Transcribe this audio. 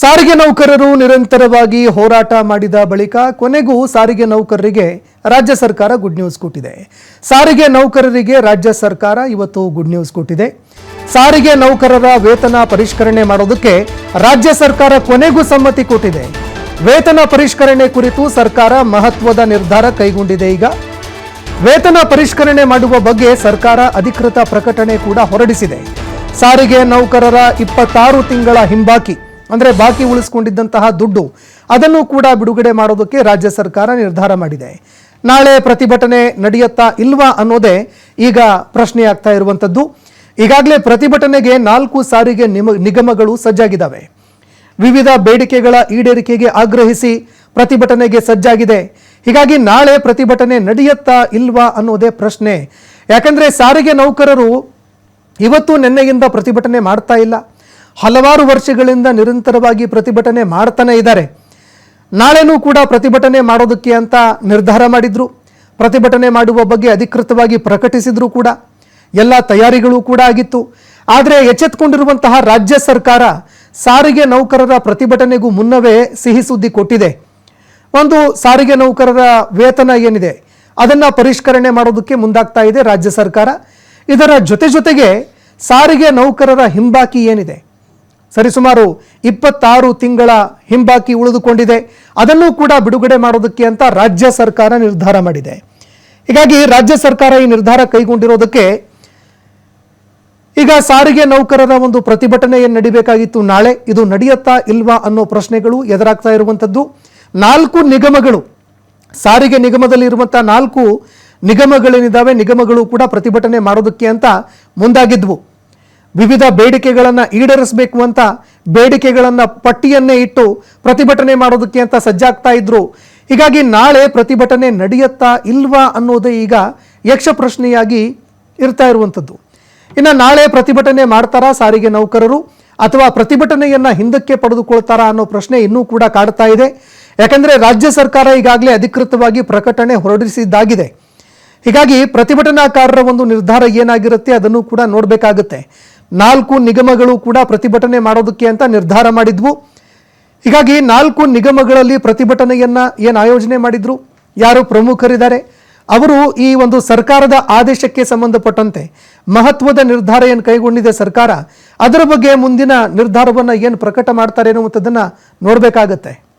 ಸಾರಿಗೆ ನೌಕರರು ನಿರಂತರವಾಗಿ ಹೋರಾಟ ಮಾಡಿದ ಬಳಿಕ ಕೊನೆಗೂ ಸಾರಿಗೆ ನೌಕರರಿಗೆ ರಾಜ್ಯ ಸರ್ಕಾರ ಗುಡ್ ನ್ಯೂಸ್ ಕೊಟ್ಟಿದೆ. ಸಾರಿಗೆ ನೌಕರರಿಗೆ ರಾಜ್ಯ ಸರ್ಕಾರ ಇವತ್ತು ಗುಡ್ ನ್ಯೂಸ್ ಕೊಟ್ಟಿದೆ. ಸಾರಿಗೆ ನೌಕರರ ವೇತನ ಪರಿಷ್ಕರಣೆ ಮಾಡೋದಕ್ಕೆ ರಾಜ್ಯ ಸರ್ಕಾರ ಕೊನೆಗೂ ಸಮ್ಮತಿ ಕೊಟ್ಟಿದೆ. ವೇತನ ಪರಿಷ್ಕರಣೆ ಕುರಿತು ಸರ್ಕಾರ ಮಹತ್ವದ ನಿರ್ಧಾರ ಕೈಗೊಂಡಿದೆ ಈಗ. ವೇತನ ಪರಿಷ್ಕರಣೆ ಮಾಡುವ ಬಗ್ಗೆ ಸರ್ಕಾರ ಅಧಿಕೃತ ಪ್ರಕಟಣೆ ಕೂಡ ಹೊರಡಿಸಿದೆ. ಸಾರಿಗೆ ನೌಕರರ ಇಪ್ಪತ್ತಾರು ತಿಂಗಳ ಹಿಂಬಾಕಿ. ಅಂದರೆ ಬಾಕಿ ಉಳಿಸ್ಕೊಂಡಿದ್ದಂತಹ ದುಡ್ಡು, ಅದನ್ನು ಕೂಡ ಬಿಡುಗಡೆ ಮಾಡೋದಕ್ಕೆ ರಾಜ್ಯ ಸರ್ಕಾರ ನಿರ್ಧಾರ ಮಾಡಿದೆ. ನಾಳೆ ಪ್ರತಿಭಟನೆ ನಡೆಯುತ್ತಾ ಇಲ್ವಾ ಅನ್ನೋದೇ ಈಗ ಪ್ರಶ್ನೆ ಆಗ್ತಾ ಇರುವಂಥದ್ದು ಈಗಾಗಲೇ ಪ್ರತಿಭಟನೆಗೆ ನಾಲ್ಕು ಸಾರಿಗೆ ನಿಗಮಗಳು ಸಜ್ಜಾಗಿದ್ದಾವೆ. ವಿವಿಧ ಬೇಡಿಕೆಗಳ ಈಡೇರಿಕೆಗೆ ಆಗ್ರಹಿಸಿ ಪ್ರತಿಭಟನೆಗೆ ಸಜ್ಜಾಗಿದೆ. ಹೀಗಾಗಿ ನಾಳೆ ಪ್ರತಿಭಟನೆ ನಡೆಯುತ್ತಾ ಇಲ್ವಾ ಅನ್ನೋದೇ ಪ್ರಶ್ನೆ. ಯಾಕಂದ್ರೆ ಸಾರಿಗೆ ನೌಕರರು ಇವತ್ತು ನಿನ್ನೆಯಿಂದ ಪ್ರತಿಭಟನೆ ಮಾಡ್ತಾ ಇಲ್ಲ. ಹಲವಾರು ವರ್ಷಗಳಿಂದ ನಿರಂತರವಾಗಿ ಪ್ರತಿಭಟನೆ ಮಾಡ್ತಾನೆ ಇದ್ದಾರೆ. ನಾಳೆನೂ ಕೂಡ ಪ್ರತಿಭಟನೆ ಮಾಡೋದಕ್ಕೆ ಅಂತ ನಿರ್ಧಾರ ಮಾಡಿದ್ರು. ಪ್ರತಿಭಟನೆ ಮಾಡುವ ಬಗ್ಗೆ ಅಧಿಕೃತವಾಗಿ ಪ್ರಕಟಿಸಿದ್ರು ಕೂಡ. ಎಲ್ಲ ತಯಾರಿಗಳು ಕೂಡ ಆಗಿತ್ತು. ಆದರೆ ಎಚ್ಚೆತ್ಕೊಂಡಿರುವಂತಹ ರಾಜ್ಯ ಸರ್ಕಾರ ಸಾರಿಗೆ ನೌಕರರ ಪ್ರತಿಭಟನೆಗೂ ಮುನ್ನವೇ ಸಿಹಿ ಸುದ್ದಿ ಕೊಟ್ಟಿದೆ. ಒಂದು ಸಾರಿಗೆ ನೌಕರರ ವೇತನ ಏನಿದೆ? ಅದನ್ನು ಪರಿಷ್ಕರಣೆ ಮಾಡೋದಕ್ಕೆ ಮುಂದಾಗ್ತಾ ಇದೆ ರಾಜ್ಯ ಸರ್ಕಾರ. ಇದರ ಜೊತೆ ಜೊತೆಗೆ ಸಾರಿಗೆ ನೌಕರರ ಹಿಂಬಾಕಿ ಏನಿದೆ? ಸರಿಸುಮಾರು ಇಪ್ಪತ್ತಾರು ತಿಂಗಳ ಹಿಂಬಾಕಿ ಉಳಿದುಕೊಂಡಿದೆ. ಅದನ್ನು ಕೂಡ ಬಿಡುಗಡೆ ಮಾಡೋದಕ್ಕೆ ಅಂತ ರಾಜ್ಯ ಸರ್ಕಾರ ನಿರ್ಧಾರ ಮಾಡಿದೆ. ಹೀಗಾಗಿ ರಾಜ್ಯ ಸರ್ಕಾರ ಈ ನಿರ್ಧಾರ ಕೈಗೊಂಡಿರೋದಕ್ಕೆ ಈಗ ಸಾರಿಗೆ ನೌಕರರ ಒಂದು ಪ್ರತಿಭಟನೆ ಏನು ನಡಿಬೇಕಾಗಿತ್ತು. ನಾಳೆ ಇದು ನಡೆಯುತ್ತಾ ಇಲ್ವಾ ಅನ್ನೋ ಪ್ರಶ್ನೆಗಳು ಎದುರಾಗ್ತಾ ಇರುವಂಥದ್ದು. ನಾಲ್ಕು ನಿಗಮಗಳು, ಸಾರಿಗೆ ನಿಗಮದಲ್ಲಿ ಇರುವಂಥ ನಾಲ್ಕು ನಿಗಮಗಳೇನಿದ್ದಾವೆ ನಿಗಮಗಳು ಕೂಡ ಪ್ರತಿಭಟನೆ ಮಾಡೋದಕ್ಕೆ ಅಂತ ಮುಂದಾಗಿದ್ವು. ವಿವಿಧ ಬೇಡಿಕೆಗಳನ್ನು ಈಡೇರಿಸಬೇಕು ಅಂತ ಬೇಡಿಕೆಗಳನ್ನು ಪಟ್ಟಿಯನ್ನೇ ಇಟ್ಟು ಪ್ರತಿಭಟನೆ ಮಾಡೋದಕ್ಕೆ ಅಂತ ಸಜ್ಜಾಗ್ತಾ ಇದ್ರು. ಹೀಗಾಗಿ ನಾಳೆ ಪ್ರತಿಭಟನೆ ನಡೆಯುತ್ತಾ ಇಲ್ವಾ ಅನ್ನೋದೇ ಈಗ ಯಕ್ಷ ಪ್ರಶ್ನೆಯಾಗಿ ಇರ್ತಾ ಇರುವಂಥದ್ದು. ಇನ್ನು ನಾಳೆ ಪ್ರತಿಭಟನೆ ಮಾಡ್ತಾರಾ ಸಾರಿಗೆ ನೌಕರರು? ಅಥವಾ ಪ್ರತಿಭಟನೆಯನ್ನು ಹಿಂದಕ್ಕೆ ಪಡೆದುಕೊಳ್ತಾರಾ ಅನ್ನೋ ಪ್ರಶ್ನೆ ಇನ್ನೂ ಕೂಡ ಕಾಡ್ತಾ ಇದೆ. ಯಾಕಂದರೆ ರಾಜ್ಯ ಸರ್ಕಾರ ಈಗಾಗಲೇ ಅಧಿಕೃತವಾಗಿ ಪ್ರಕಟಣೆ ಹೊರಡಿಸಿದ್ದಾಗಿದೆ. ಹೀಗಾಗಿ ಪ್ರತಿಭಟನಾಕಾರರ ಒಂದು ನಿರ್ಧಾರ ಏನಾಗಿರುತ್ತೆ ಅದನ್ನು ಕೂಡ ನೋಡಬೇಕಾಗುತ್ತೆ. ನಾಲ್ಕು ನಿಗಮಗಳು ಕೂಡ ಪ್ರತಿಭಟನೆ ಮಾಡೋದಕ್ಕೆ ಅಂತ ನಿರ್ಧಾರ ಮಾಡಿದ್ವು. ಹೀಗಾಗಿ ನಾಲ್ಕು ನಿಗಮಗಳಲ್ಲಿ ಪ್ರತಿಭಟನೆಯನ್ನ ಏನು ಆಯೋಜನೆ ಮಾಡಿದ್ರು? ಯಾರು ಪ್ರಮುಖರಿದ್ದಾರೆ? ಅವರು ಈ ಒಂದು ಸರ್ಕಾರದ ಆದೇಶಕ್ಕೆ ಸಂಬಂಧಪಟ್ಟಂತೆ ಮಹತ್ವದ ನಿರ್ಧಾರ ಏನು ಕೈಗೊಂಡಿದೆ ಸರ್ಕಾರ? ಅದರ ಬಗ್ಗೆ ಮುಂದಿನ ನಿರ್ಧಾರವನ್ನು ಏನು ಪ್ರಕಟ ಮಾಡ್ತಾರೆ ಅನ್ನುವಂಥದ್ದನ್ನು ನೋಡಬೇಕಾಗತ್ತೆ.